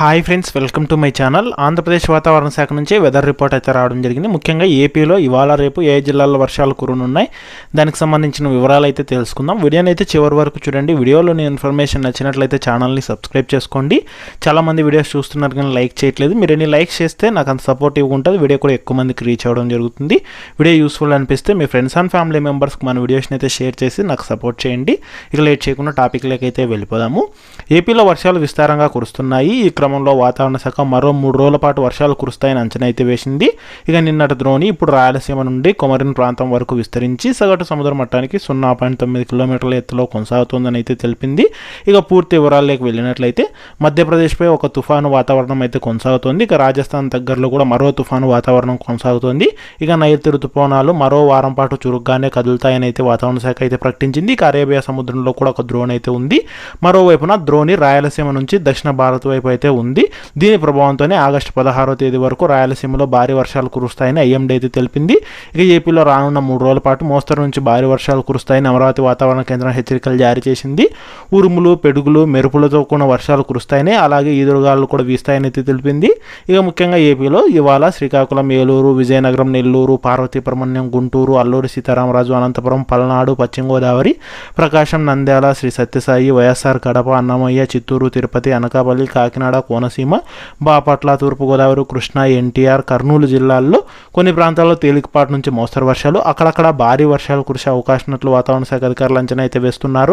Hi friends welcome to my channel. Andhra Pradesh వాతావరణ శాఖ నుంచి వెదర్ రిపోర్ట్ అయితే రావడం జరిగింది. ముఖ్యంగా ఏపీలో ఇవాళ రేపు ఏ జిల్లాల్లో వర్షాలు కురునున్నాయి దానికి సంబంధించిన వివరాలు అయితే తెలుసుకుందాం. వీడియోని అయితే చివరి వరకు చూడండి. వీడియోలోని ఇన్ఫర్మేషన్ నచ్చినట్లయితే ఛానల్ని సబ్స్క్రైబ్ చేసుకోండి. చాలామంది వీడియోస్ చూస్తున్నారు కానీ లైక్ చేయట్లేదు. మీరు ఎన్ని లైక్ చేస్తే నాకు అంత సపోర్టివ్గా ఉంటుంది వీడియో కూడా ఎక్కువ మందికి రీచ్ అవ్వడం జరుగుతుంది. వీడియో యూస్ఫుల్ అనిపిస్తే మీ ఫ్రెండ్స్ అండ్ ఫ్యామిలీ మెంబర్స్కి మన వీడియోస్ని అయితే షేర్ చేసి నాకు సపోర్ట్ చేయండి. ఇక లేట్ చేయకుండా టాపిక్లోకి అయితే వెళ్ళిపోదాము. ఏపీలో వర్షాలు విస్తారంగా కురుస్తున్నాయి. ఈ క్రమంలో వాతావరణ శాఖ మరో మూడు రోజుల పాటు వర్షాలు కురుస్తాయని అంచనా అయితే వేసింది. ఇక నిన్నటి ద్రోణి ఇప్పుడు రాయలసీమ నుండి కొమరిన్ ప్రాంతం వరకు విస్తరించి సగటు సముద్ర మట్టానికి సున్నా పాయింట్ తొమ్మిది కిలోమీటర్ల ఎత్తులో కొనసాగుతుందని అయితే తెలిపింది. ఇక పూర్తి వివరాల్లోకి వెళ్ళినట్లయితే మధ్యప్రదేశ్పై ఒక తుఫాను వాతావరణం అయితే కొనసాగుతోంది. ఇక రాజస్థాన్ దగ్గరలో కూడా మరో తుఫాను వాతావరణం కొనసాగుతోంది. ఇక నైరుతి ఋతుపవనాలు మరో వారం పాటు చురుగ్గానే కదులుతాయని అయితే వాతావరణ శాఖ అయితే ప్రకటించింది. ఇక అరేబియా సముద్రంలో కూడా ఒక ద్రోణి అయితే ఉంది. మరోవైపున ద్రోణి రాయలసీమ నుంచి దక్షిణ భారత్ వైపు అయితే ఉంది. దీని ప్రభావంతోనే ఆగస్టు పదహారో తేదీ వరకు రాయలసీమలో భారీ వర్షాలు కురుస్తాయని ఐఎండీ అయితే తెలిపింది. ఇక ఏపీలో రానున్న మూడు రోజుల పాటు మోస్తరు నుంచి భారీ వర్షాలు కురుస్తాయని అమరావతి వాతావరణ కేంద్రం హెచ్చరికలు జారీ చేసింది. ఉరుములు పెడుగులు మెరుపులతో కూడిన వర్షాలు కురుస్తాయని అలాగే ఈదురుగాలు కూడా వీస్తాయని అయితే తెలిపింది. ఇక ముఖ్యంగా ఏపీలో ఇవాళ శ్రీకాకుళం ఏలూరు విజయనగరం నెల్లూరు పార్వతీపరమణ్యం గుంటూరు అల్లూరి సీతారామరాజు అనంతపురం పల్నాడు పశ్చిమ గోదావరి ప్రకాశం నంద్యాల శ్రీ సత్యసాయి వైఎస్ఆర్ కడప అన్నమయ్య చిత్తూరు తిరుపతి అనకాపల్లి కాకినాడ కోనసీమ బాపట్ల తూర్పుగోదావరి కృష్ణా ఎన్టీఆర్ కర్నూలు జిల్లాల్లో కొన్ని ప్రాంతాల్లో తేలికపాటి నుంచి మోస్తరు వర్షాలు అక్కడక్కడ భారీ వర్షాలు కురిసే అవకాశం ఉన్నట్లు వాతావరణ శాఖ అధికారులు అంచనా అయితే వేస్తున్నారు.